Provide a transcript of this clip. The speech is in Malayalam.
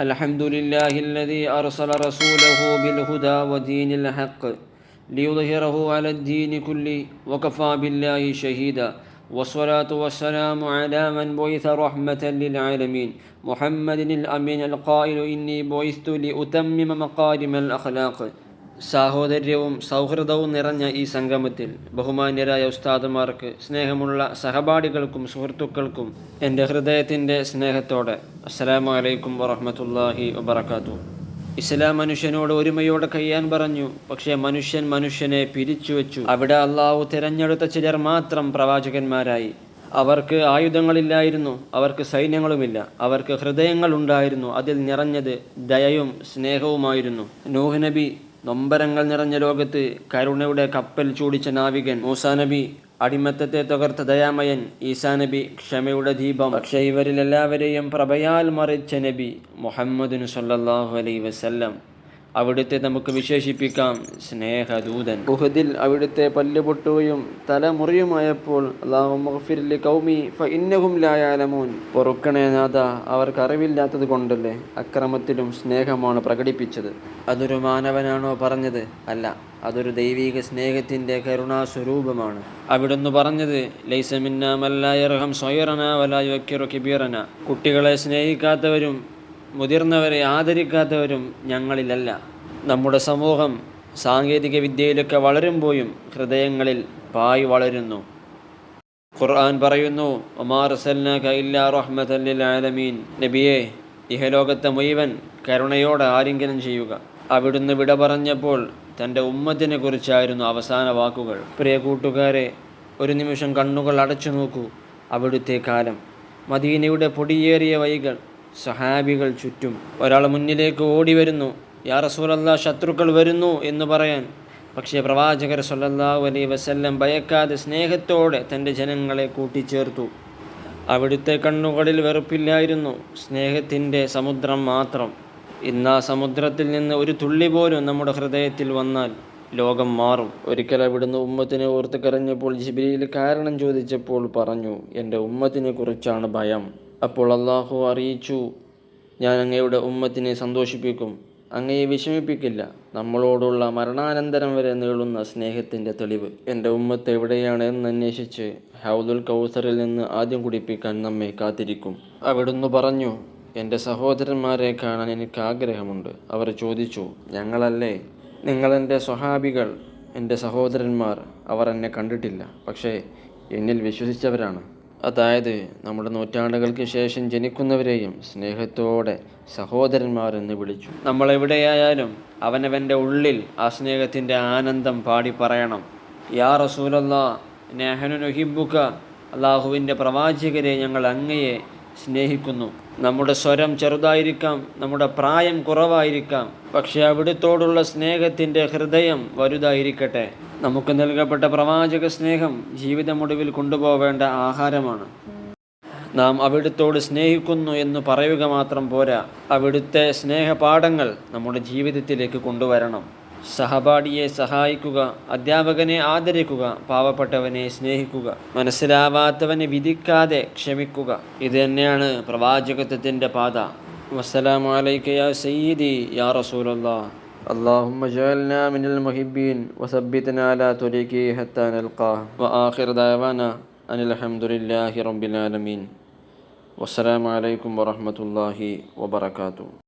الحمد لله الذي أرسل رسوله بالهدى ودين الحق ليظهره على الدين كله وكفى بالله شهيدا والصلاة والسلام على من بعث رحمة للعالمين محمد الأمين القائل إني بعثت لأتمم مقارم الأخلاق സാഹോദര്യവും സൗഹൃദവും നിറഞ്ഞ ഈ സംഗമത്തിൽ ബഹുമാന്യരായ ഉസ്താദുമാർക്ക് സ്നേഹമുള്ള സഹപാഠികൾക്കും സുഹൃത്തുക്കൾക്കും എന്റെ ഹൃദയത്തിന്റെ സ്നേഹത്തോടെ അസ്സലാമു അലൈക്കും വറഹമത്തല്ലാഹി വബർക്കാത്തു ഇസ്ലാം മനുഷ്യനോട് ഒരുമയോടെ കഴിയാൻ പറഞ്ഞു. പക്ഷേ മനുഷ്യൻ മനുഷ്യനെ പിരിച്ചുവെച്ചു അവിടെ അള്ളാഹു തിരഞ്ഞെടുത്ത ചിലർ മാത്രം പ്രവാചകന്മാരായി. അവർക്ക് ആയുധങ്ങളില്ലായിരുന്നു. അവർക്ക് സൈന്യങ്ങളുമില്ല. അവർക്ക് ഹൃദയങ്ങളുണ്ടായിരുന്നു. അതിൽ നിറഞ്ഞത് ദയയും സ്നേഹവുമായിരുന്നു. നൂഹ് നബി നൊമ്പരങ്ങൾ നിറഞ്ഞ ലോകത്ത് കരുണയുടെ കപ്പൽ ചൂടിച്ച നാവികൻ മൂസാ നബി അടിമത്തത്തെ തകർത്ത ദയാമയൻ ഈസാ നബി ക്ഷമയുടെ ദീപം. പക്ഷേ ഇവരിൽ എല്ലാവരെയും പ്രഭയാൽ മറിച്ച നബി മുഹമ്മദ് സല്ലാഹു അലൈ വസല്ലം. അവിടുത്തെ നമുക്ക് വിശേഷിപ്പിക്കാം. സ്നേഹദൂതൻ. ഉഹദിൽ അവിടുത്തെ പല്ല് പൊട്ടുകയും തല മുറിയുമായപ്പോൾ അള്ളാഹുലി കൗമി ഇന്നഹും ലായാലമൂൻ പൊറുക്കണേ നാഥ അവർക്ക് അറിവില്ലാത്തത് കൊണ്ടല്ലേ അക്രമത്തിലും സ്നേഹമാണ് പ്രകടിപ്പിച്ചത്. അതൊരു മാനവനാണോ പറഞ്ഞത്? അല്ല അതൊരു ദൈവിക സ്നേഹത്തിന്റെ കരുണാസ്വരൂപമാണ്. അവിടുന്ന് പറഞ്ഞത് ലൈസമിന്നമല്ലായർഹം സ്വയറന വലായുക്കിറു കിബീറന. കുട്ടികളെ സ്നേഹിക്കാത്തവരും മുതിർന്നവരെ ആദരിക്കാത്തവരും ഞങ്ങളിലല്ല. നമ്മുടെ സമൂഹം സാങ്കേതിക വിദ്യയിലൊക്കെ വളരുമ്പോഴും ഹൃദയങ്ങളിൽ പായി വളരുന്നു. ഖുർആൻ പറയുന്നു ഒമാർ ആലമീൻ. നബിയെ ഇഹലോകത്തെ മുഴുവൻ കരുണയോടെ ആരെങ്കിലും ചെയ്യുക. അവിടുന്ന് വിട പറഞ്ഞപ്പോൾ തന്റെ ഉമ്മത്തിനെ കുറിച്ചായിരുന്നു അവസാന വാക്കുകൾ. പ്രിയ കൂട്ടുകാരെ ഒരു നിമിഷം കണ്ണുകൾ അടച്ചു നോക്കൂ. അവിടുത്തെ കാലം മദീനയുടെ പൊടിയേറിയ വൈകൾ സഹാബികൾ ചുറ്റും. ഒരാൾ മുന്നിലേക്ക് ഓടി വരുന്നു. യാ റസൂലല്ല ശത്രുക്കൾ വരുന്നു എന്ന് പറയാൻ. പക്ഷേ പ്രവാചകർ സല്ലല്ലാഹു അലൈ വസല്ലം ഭയക്കാതെ സ്നേഹത്തോടെ തന്റെ ജനങ്ങളെ കൂട്ടിച്ചേർത്തു. അവിടുത്തെ കണ്ണുകളിൽ വെറുപ്പില്ലായിരുന്നു. സ്നേഹത്തിന്റെ സമുദ്രം മാത്രം. ഇന്ന് ആ സമുദ്രത്തിൽ നിന്ന് ഒരു തുള്ളി പോലും നമ്മുടെ ഹൃദയത്തിൽ വന്നാൽ ലോകം മാറും. ഒരിക്കൽ അവിടുന്ന് ഉമ്മത്തിനെ ഓർത്ത് കരഞ്ഞപ്പോൾ ജിബിലിയിൽ കാരണം ചോദിച്ചപ്പോൾ പറഞ്ഞു എന്റെ ഉമ്മത്തിനെ കുറിച്ചാണ് ഭയം. അപ്പോൾ അള്ളാഹു അറിയിച്ചു ഞാൻ അങ്ങയുടെ ഉമ്മത്തിനെ സന്തോഷിപ്പിക്കും. അങ്ങയെ വിഷമിപ്പിക്കില്ല. നമ്മളോടുള്ള മരണാനന്തരം വരെ നീളുന്ന സ്നേഹത്തിന്റെ തെളിവ്. എന്റെ ഉമ്മത്ത് എവിടെയാണ് എന്ന് അന്വേഷിച്ച് ഹൗദുൽ കൗസറിൽ നിന്ന് ആദ്യം കുടിപ്പിക്കാൻ നമ്മെ കാത്തിരിക്കും. അവിടുന്ന് പറഞ്ഞു എന്റെ സഹോദരന്മാരെ കാണാൻ എനിക്ക് ആഗ്രഹമുണ്ട്. അവർ ചോദിച്ചു ഞങ്ങളല്ലേ? നിങ്ങളെന്റെ സ്വഹാബികൾ. എന്റെ സഹോദരന്മാർ. അവർ എന്നെ കണ്ടിട്ടില്ല. പക്ഷേ എന്നിൽ വിശ്വസിച്ചവരാണ്. അതായത് നമ്മുടെ നൂറ്റാണ്ടുകൾക്ക് ശേഷം ജനിക്കുന്നവരെയും സ്നേഹത്തോടെ സഹോദരന്മാരെന്ന് വിളിച്ചു. നമ്മൾ എവിടെയായാലും അവനവന്റെ ഉള്ളിൽ ആ സ്നേഹത്തിന്റെ ആനന്ദം പാടി പറയണം. യാ റസൂലല്ലാ നെഹനു നൊഹിബുക്ക അള്ളാഹുവിന്റെ പ്രവാചകരെ ഞങ്ങൾ അങ്ങയെ സ്നേഹിക്കുന്നു. നമ്മുടെ സ്വരം ചെറുതായിരിക്കാം നമ്മുടെ പ്രായം കുറവായിരിക്കാം പക്ഷെ അവിടുത്തോടുള്ള സ്നേഹത്തിന്റെ ഹൃദയം വലുതായിരിക്കട്ടെ. നമുക്ക് നൽകപ്പെട്ട പ്രവാചക സ്നേഹം ജീവിതമൊടുവിൽ കൊണ്ടുപോവേണ്ട ആഹാരമാണ്. നാം അവിടുത്തോട് സ്നേഹിക്കുന്നു എന്ന് പറയുക മാത്രം പോരാ. അവിടുത്തെ സ്നേഹപാഠങ്ങൾ നമ്മുടെ ജീവിതത്തിലേക്ക് കൊണ്ടുവരണം. സഹപാഠിയെ സഹായിക്കുക അധ്യാപകനെ ആദരിക്കുക പാവപ്പെട്ടവനെ സ്നേഹിക്കുക മനസ്സിലാവാത്തവനെ വിധിക്കാതെ ക്ഷമിക്കുക. ഇത് തന്നെയാണ് പ്രവാചകത്വത്തിന്റെ പാത. വസ്സലാമലൈക്കയാ സയ്യിദി യാ റസൂലല്ലാ. اللهم اجعلنا من المحبين وثبتنا على طريقه حتى نلقاه. وآخر دعوانا أن الحمد لله رب العالمين. والسلام عليكم ورحمة الله وبركاته.